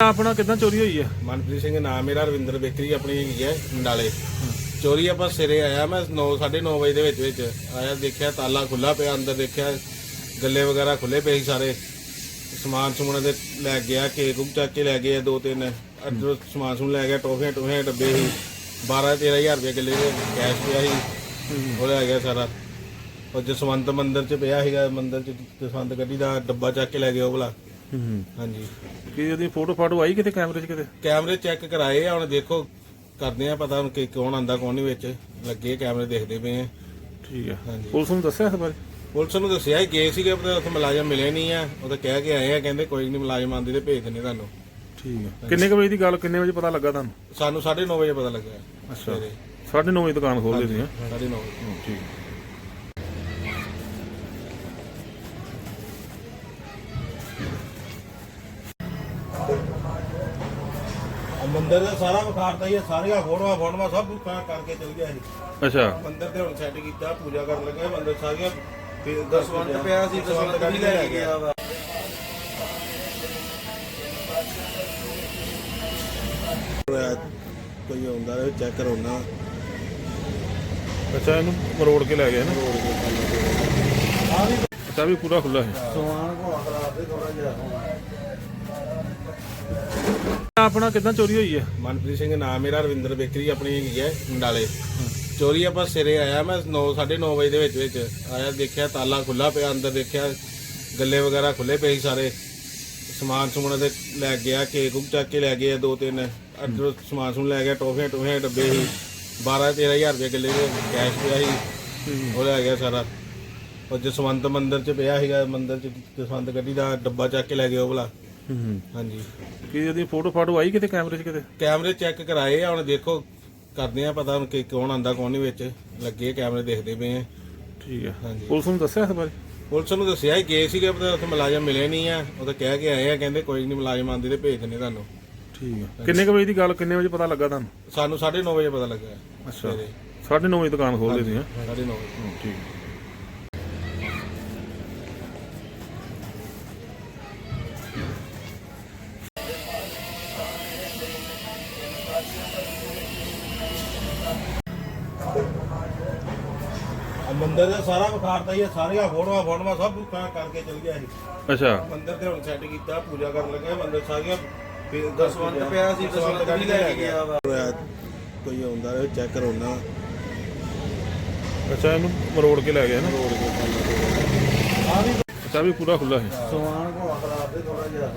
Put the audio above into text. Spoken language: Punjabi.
ਆਪਣਾ ਕਿਦਾਂ ਚੋਰੀ ਹੋਈ ਹੈ? ਮਨਪ੍ਰੀਤ ਸਿੰਘ, ਨਾਮ ਮੇਰਾ ਰਵਿੰਦਰ ਬੇਕਰੀ ਆਪਣੀ ਹੈਗੀ ਹੈ ਮੰਡਾਲੇ ਚੋਰੀ ਆਪਾਂ ਸਿਰੇ ਆਇਆ, ਮੈਂ 9 9:30 ਵਜੇ ਦੇ ਵਿੱਚ ਵਿੱਚ ਆਇਆ, ਦੇਖਿਆ ਤਾਲਾ ਖੁੱਲਾ ਪਿਆ, ਅੰਦਰ ਦੇਖਿਆ ਗੱਲੇ ਵਗੈਰਾ ਖੁੱਲੇ ਪਏ ਸੀ ਸਾਰੇ। ਸਮਾਨ ਸਮੂਨ ਦੇ ਲੈ ਗਿਆ, ਕੇਕ ਕੁਕ ਚੱਕ ਕੇ ਲੈ ਗਏ ਦੋ ਤਿੰਨ। ਅੰਦਰ ਸਮਾਨ ਸਮੂਨ ਲੈ ਗਿਆ, ਟੋਫੀਆਂ ਟੋਫੀਆਂ ਡੱਬੇ ਸੀ। 12 13000 ਰੁਪਏ ਗੱਲੇ ਦੇ ਕੈਸ਼ ਪਿਆ ਸੀ। ਉਹ ਲੈ ਗਿਆ ਸਾਰਾ। ਉਹ ਜਸਵੰਤ ਮੰਦਿਰ ਚ ਪਿਆ ਸੀਗਾ, ਮੰਦਿਰ ਚ ਜਸਵੰਤ ਗੱਡੀ ਦਾ ਡੱਬਾ ਚੱਕ ਕੇ ਲੈ ਗਿਆ ਉਹ ਭਲਾ ਹੂੰ ਹਾਂਜੀ। ਕੀ ਉਹਦੀ ਫੋਟੋ ਫਾਟੋ ਆਈ ਕਿਤੇ ਕੈਮਰੇ 'ਚ ਕਿਤੇ? ਕੈਮਰੇ ਚੈੱਕ ਕਰਾਏ ਆ ਹੁਣ ਦੇਖੋ ਕਰਦੇ ਆ ਪਤਾ ਹੁਣ ਕਿ ਕੌਣ ਆਂਦਾ ਕੌਣ ਨਹੀਂ ਵਿੱਚ। ਲੱਗੇ ਕੈਮਰੇ ਦੇਖਦੇ ਪਏ ਆ। ਠੀਕ ਹੈ ਹਾਂਜੀ। ਪੁਲਿਸ ਨੂੰ ਦੱਸਿਆ ਇਸ ਬਾਰੇ? ਪੁਲਿਸ ਨੂੰ ਦੱਸਿਆ ਹੀ ਗਏ ਸੀਗੇ ਪਰ ਉੱਥੇ ਮੁਲਾਜ਼ਮ ਮਿਲੇ ਨਹੀਂ ਆ। ਉਹ ਤਾਂ ਕਹਿ ਕੇ ਆਏ ਆ ਕਹਿੰਦੇ ਕੋਈ ਨਹੀਂ ਮੁਲਾਜ਼ਮ ਆਂਦੇ ਤੇ ਭੇਜ ਦਿੰਦੇ ਤੁਹਾਨੂੰ। ਠੀਕ ਹੈ ਕਿੰਨੇ ਕੁ ਵਜੇ ਦੀ ਗੱਲ ਕਿੰਨੇ ਵਜੇ ਪਤਾ ਲੱਗਾ ਤੁਹਾਨੂੰ? ਸਾਨੂੰ 9:30 ਵਜੇ ਪਤਾ ਲੱਗਾ ਅੱਛਾ। ਸਵੇਰੇ। 9:30 ਵਜੇ ਦੁਕਾਨ ਖੋਲ ਦਿੱਤੀ ਹੈ 9:30 ਵਜੇ। ਠੀਕ ਮੰਦਿਰ ਦਾ ਸਾਰਾ ਵਿਖਾਰਤਾ ਹੀ ਆ, ਸਾਰੀਆਂ ਫੋਟੋਆਂ ਫੋਟੋਆਂ ਸਭ ਕੁਝ ਕਰਕੇ ਚਲ ਗਿਆ ਸੀ। ਅੱਛਾ। ਮੰਦਿਰ ਤੇ ਹੁਣ ਸੈੱਟ ਕੀਤਾ ਪੂਜਾ ਕਰਨ ਲੱਗੇ ਮੰਦਿਰ ਸਾਰੀਆਂ ਦਸਵੰਤ ਪਿਆ ਸੀ, ਦਸਵੰਧ ਵੀ ਲੈ ਗਿਆ ਵਾ। ਕੋਈ ਆਉਂਦਾ ਰਹੇ ਚੈੱਕ ਕਰਾਉਣਾ। ਅੱਛਾ ਇਹਨੂੰ ਮਰੋੜ ਕੇ ਲੈ ਗਏ ਨਾ? ਅੱਛਾ ਵੀ ਪੂਰਾ ਖੁੱਲਾ ਹੈ। ਸਮਾਨ ਘੋੜਾ ਖਰਾਬ ਦੇ ਥੋੜਾ ਜਿਹਾ ਆਪਣਾ ਕਿਦਾਂ ਚੋਰੀ ਹੋਈ ਹੈ? ਮਨਪ੍ਰੀਤ ਸਿੰਘ ਨਾਮ ਮੇਰਾ, ਰਵਿੰਦਰ ਬੇਕਰੀ ਆਪਣੀ ਹੈਗੀ ਹੈ, ਨਡਾਲੇ। ਚੋਰੀ ਆਪਾਂ ਸਿਰੇ ਆਇਆ, ਮੈਂ 9 9:30 ਵਜੇ ਦੇ ਵਿੱਚ ਵਿੱਚ ਆਇਆ, ਦੇਖਿਆ, ਤਾਲਾ ਖੁੱਲਾ ਪਿਆ, ਅੰਦਰ ਦੇਖਿਆ, ਗੱਲੇ ਵਗੈਰਾ ਖੁੱਲੇ ਪਏ ਸੀ ਸਾਰੇ। ਸਮਾਨ ਸਮੂਨ ਦੇ ਲੈ ਗਿਆ, ਕੇਕ ਕੁਕ ਚੱਕ ਕੇ ਲੈ ਗਏ ਦੋ ਤਿੰਨ। ਅੰਦਰ ਸਮਾਨ ਸਮੂਨ ਲੈ ਗਿਆ, ਟੋਫੀਆਂ ਟੋਫੀਆਂ ਡੱਬੇ ਸੀ। 12 13000 ਰੁਪਏ ਗੱਲੇ ਦੇ ਕੈਸ਼ ਪਿਆ ਸੀ। ਉਹ ਲੈ ਗਿਆ ਸਾਰਾ। ਉਹ ਜਸਵੰਤ ਮੰਦਿਰ ਚ ਪਿਆ ਸੀਗਾ, ਮੰਦਿਰ ਚ ਜਸਵੰਤ ਗੱਡੀ ਦਾ ਡੱਬਾ ਚੱਕ ਕੇ ਲੈ ਗਿਆ ਉਹ ਭਲਾ ਹੂੰ ਹਾਂਜੀ। ਕੀ ਉਹਦੀ ਫੋਟੋ ਫਾਟੋ ਆਈ ਕਿਤੇ ਕੈਮਰੇ 'ਚ ਕਿਤੇ? ਕੈਮਰੇ ਚੈੱਕ ਕਰਾਏ ਆ ਹੁਣ ਦੇਖੋ ਕਰਦੇ ਆ ਪਤਾ ਹੁਣ ਕਿ ਕੌਣ ਆਂਦਾ ਕੌਣ ਨਹੀਂ ਵਿੱਚ। ਲੱਗੇ ਕੈਮਰੇ ਦੇਖਦੇ ਪਏ ਆ। ਠੀਕ ਹੈ ਹਾਂਜੀ। ਪੁਲਿਸ ਨੂੰ ਦੱਸਿਆ ਇਸ ਬਾਰੇ? ਪੁਲਿਸ ਨੂੰ ਦੱਸਿਆ ਹੀ ਗਏ ਸੀਗੇ ਪਰ ਉੱਥੇ ਮੁਲਾਜ਼ਮ ਮਿਲੇ ਨਹੀਂ ਆ। ਉਹ ਤਾਂ ਕਹਿ ਕੇ ਆਏ ਆ ਕਹਿੰਦੇ ਕੋਈ ਨਹੀਂ ਮੁਲਾਜ਼ਮ ਆਂਦੇ ਤੇ ਭੇਜ ਦਿੰਦੇ ਤੁਹਾਨੂੰ। ਠੀਕ ਹੈ ਕਿੰਨੇ ਕੁ ਵਜੇ ਦੀ ਗੱਲ ਕਿੰਨੇ ਵਜੇ ਪਤਾ ਲੱਗਾ ਤੁਹਾਨੂੰ? ਸਾਨੂੰ 9:30 ਵਜੇ ਪਤਾ ਲੱਗਾ। ਅੱਛਾ। ਸਵੇਰੇ। 9:30 ਵਜੇ ਦੁਕਾਨ ਖੋਲ ਦਿੱਤੀ ਹੈ 9:30 ਵਜੇ। ਠੀਕ। ਹੈ। ਮੰਦਰ ਦਾ ਸਾਰਾ ਵਿਖਾੜਤਾ ਹੀ ਆ, ਸਾਰੀਆਂ ਫੋਟੋਆਂ ਫੋਟੋਆਂ ਸਭ ਤਾਂ ਕਰਕੇ ਚਲ ਗਿਆ ਇਹ। ਅੱਛਾ। ਮੰਦਰ ਤੇ ਹੁਣ ਸੈੱਟ ਕੀਤਾ ਪੂਜਾ ਕਰਨ ਲੱਗਾ ਮੰਦਰ ਸਾਰੀਆਂ ਫਿਰ ਦਸਵੰਤ ਪਿਆ ਸੀ ਦਸਵੰਤ ਵੀ ਲੈ ਕੇ ਗਿਆ। ਵਾ। ਕੋਈ ਆਉਂਦਾ ਰਿਹਾ ਚੈੱਕ ਕਰਾਉਣਾ ਅੱਛਾ ਇਹਨੂੰ ਮਰੋੜ ਕੇ ਲੈ ਗਿਆ ਨਾ? ਆ ਵੀ ਅੱਛਾ ਵੀ ਪੂਰਾ ਖੁੱਲਾ ਹੈ ਸਮਾਨ ਘੋੜਾ ਕਰਾ ਦੇ ਥੋੜਾ ਜਿਹਾ।